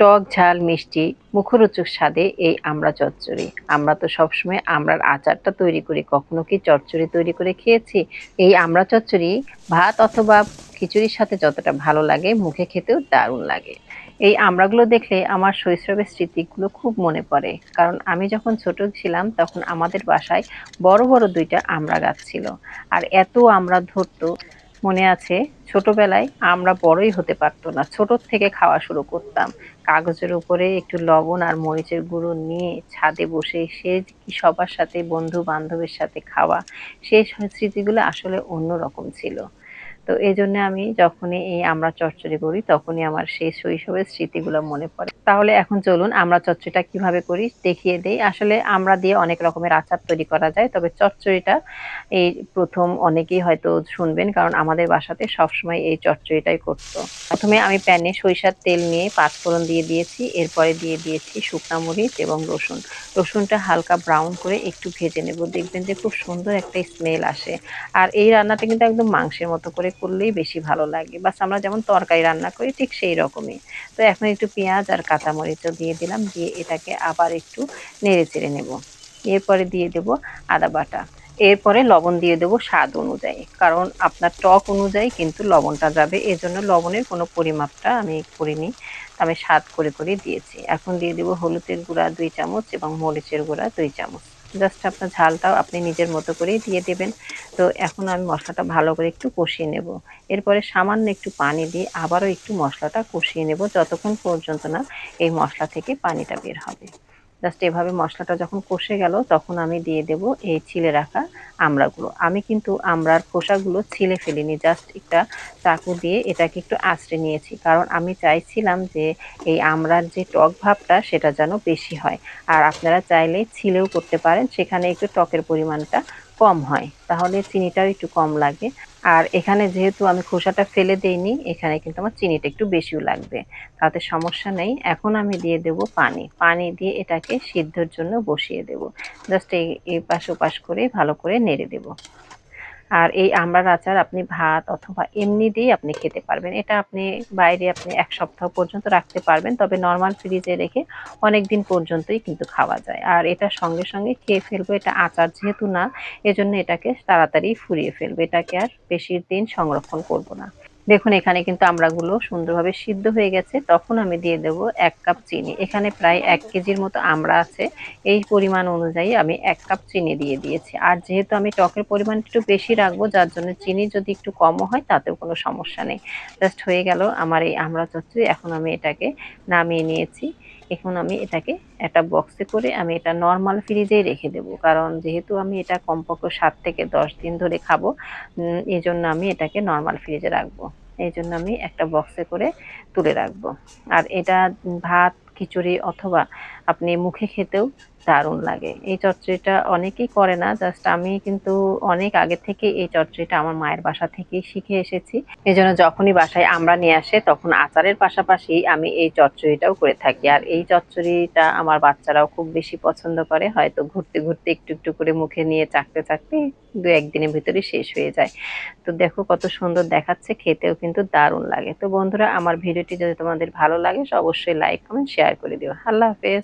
টক, ঝাল, মিষ্টি, মুখরোচক স্বাদে এই আমরা চচ্চড়ি। আমরা তো সবসময় আমরার আচারটা তৈরি করি। কখনো কি চচ্চড়ি তৈরি করে খেয়েছি? এই আমরা চচ্চড়ি ভাত অথবা খিচুড়ির সাথে যতটা ভালো লাগে, মুখে খেতেও দারুণ লাগে। এই আমড়াগুলো দেখলে আমার শৈশবের স্মৃতিগুলো খুব মনে পড়ে। কারণ আমি যখন ছোট ছিলাম, তখন আমাদের বাসায় বড় বড় দুইটা আমড়া গাছ ছিল। আর এত আমরা ধরতো মনে আছে, ছোটবেলায় আমরা বড়ই হতে পারতো না। ছোট থেকে খাওয়া শুরু করতাম। কাগজের উপরে একটু লবণ আর মরিচের গুঁড়ো নিয়ে ছাদে বসে সে সবার সাথে বন্ধু বান্ধবের সাথে খাওয়া সেই স্মৃতিগুলো আসলে অন্যরকম ছিল। তো এই জন্য আমি যখনই এই আমরা চচ্চড়ি করি, তখনই আমার সেই শৈশবের স্মৃতিগুলো মনে পড়ে। তাহলে এখন চলুন আমরা চচ্চড়িটা কীভাবে করি দেখিয়ে দেই। আসলে আমরা দিয়ে অনেক রকমের আচার তৈরি করা যায়, তবে চচ্চড়িটা এই প্রথম অনেকেই হয়তো শুনবেন, কারণ আমাদের বাসাতে সবসময় এই চচ্চড়িটাই করতো। প্রথমে আমি প্যানে সরিষার তেল নিয়ে পাঁচফোড়ন দিয়ে দিয়েছি, এরপরে দিয়ে দিয়েছি শুকনা মরিচ এবং রসুন। রসুনটা হালকা ব্রাউন করে একটু ভেজে নেব, দেখবেন যে খুব সুন্দর একটা স্মেল আসে। আর এই রান্নাটা কিন্তু একদম মাংসের মতো করে করলেই বেশি ভালো লাগে। বাস আমরা যেমন তরকারি রান্না করি ঠিক সেই রকমই। তো এখন একটু পেঁয়াজ আর কাঁচামরিচও দিয়ে দিলাম, দিয়ে এটাকে আবার একটু নেড়ে চেড়ে নেব। এরপরে দিয়ে দেব আদা বাটা। এরপরে লবণ দিয়ে দেবো স্বাদ অনুযায়ী, কারণ আপনার টক অনুযায়ী কিন্তু লবণটা যাবে। এজন্য লবণের কোনো পরিমাপটা আমি করিনি, আমি স্বাদ করে করে দিয়েছি। এখন দিয়ে দেবো হলুদের গুঁড়া দুই চামচ এবং মরিচের গুঁড়া দুই চামচ। জাস্ট আপনার ঝালটাও আপনি নিজের মতো করেই দিয়ে দেবেন। তো এখন আমি মশলাটা ভালো করে একটু কষিয়ে নেব। এরপরে সামান্য একটু পানি দিয়ে আবারও একটু মশলাটা কষিয়ে নেব। যতক্ষণ পর্যন্ত না এই মশলা থেকে পানিটা বের হবে। জাস্ট এভাবে মশলাটা যখন কষে গেল, তখন আমি দিয়ে দেব এই ছিলে রাখা আমড়াগুলো। আমি কিন্তু আমড়ার খোসাগুলো ছিলে ফেলিনি জাস্ট একটা চাকু দিয়ে এটাকে একটু আঁচড়ে নিয়েছি। কারণ আমি চাইছিলাম যে এই আমড়ার যে টক ভাবটা, সেটা যেন বেশি হয়। আর আপনারা চাইলে ছিলেও করতে পারেন, সেখানে একটু টকের পরিমাণটা কম হয়, তাহলে চিনিটাও একটু কম লাগে। আর এখানে যেহেতু আমি খোসাটা ফেলে দেইনি, এখানে কিন্তু আমার চিনিটা একটু বেশিও লাগবে, তাতে সমস্যা নেই। এখন আমি দিয়ে দেব পানি পানি দিয়ে এটাকে সিদ্ধর জন্য বসিয়ে দেব। জাস্ট এই পাশ ওপাশ করে ভালো করে নেড়ে দেব। আর এই আমড়ার আচার আপনি ভাত অথবা এমনি দিয়েই আপনি খেতে পারবেন। এটা আপনি বাইরে আপনি এক সপ্তাহ পর্যন্ত রাখতে পারবেন, তবে নর্মাল ফ্রিজে রেখে অনেক দিন পর্যন্তই কিন্তু খাওয়া যায়। আর এটা সঙ্গে সঙ্গে খেয়ে ফেলব, এটা আচার যেহেতু না, এজন্য এটাকে তাড়াতাড়ি ফুরিয়ে ফেলবে। এটাকে আর বেশি দিন সংরক্ষণ করব না। দেখুন, এখানে কিন্তু আমড়াগুলো সুন্দরভাবে সিদ্ধ হয়ে গেছে। তখন আমি দিয়ে দেব এক কাপ চিনি। এখানে প্রায় এক কেজির মতো আমড়া আছে। এই পরিমাণ অনুযায়ী আমি এক কাপ চিনি দিয়ে দিয়েছি। আর যেহেতু আমি টকের পরিমাণ একটু বেশি রাখব, যার জন্য চিনি যদি একটু কমও হয়, তাতেও কোনো সমস্যা নেই। জাস্ট হয়ে গেল আমার এই আমড়া চচ্চড়ি এখন আমি এটাকে নামিয়ে নিয়েছি। এখন আমি এটাকে একটা বক্সে করে আমি এটা নর্মাল ফ্রিজেই রেখে দেব। কারণ যেহেতু আমি এটা কমপক্ষে সাত থেকে দশ দিন ধরে খাব এই জন্য আমি এটাকে নর্মাল ফ্রিজে রাখব। এই জন্য আমি একটা বক্সে করে তুলে রাখব। আর এটা ভাত, খিচুড়ি অথবা আপনি মুখে খেতেও দারুণ লাগে। এই চচ্চড়িটা অনেকেই করে না জাস্ট আমি কিন্তু অনেক আগে থেকে এই চচ্চড়িটা আমার মায়ের বাসা থেকেই শিখে এসেছি। এই জন্য যখনই বাসায় আমরা নিয়ে আসে, তখন আচারের পাশাপাশি আমি এই চচ্চড়িটাও করে থাকি। আর এই চচ্চড়িটা আমার বাচ্চারাও খুব বেশি পছন্দ করে, হয়তো ঘুরতে ঘুরতে একটু একটু করে মুখে নিয়ে চাকতে চাকতে দু একদিনের ভিতরে শেষ হয়ে যায়। তো দেখো কত সুন্দর দেখাচ্ছে, খেতেও কিন্তু দারুণ লাগে। তো বন্ধুরা, আমার ভিডিওটি যদি তোমাদের ভালো লাগে, অবশ্যই লাইক কমেন্ট শেয়ার করে দিও। আল্লাহ হাফেজ।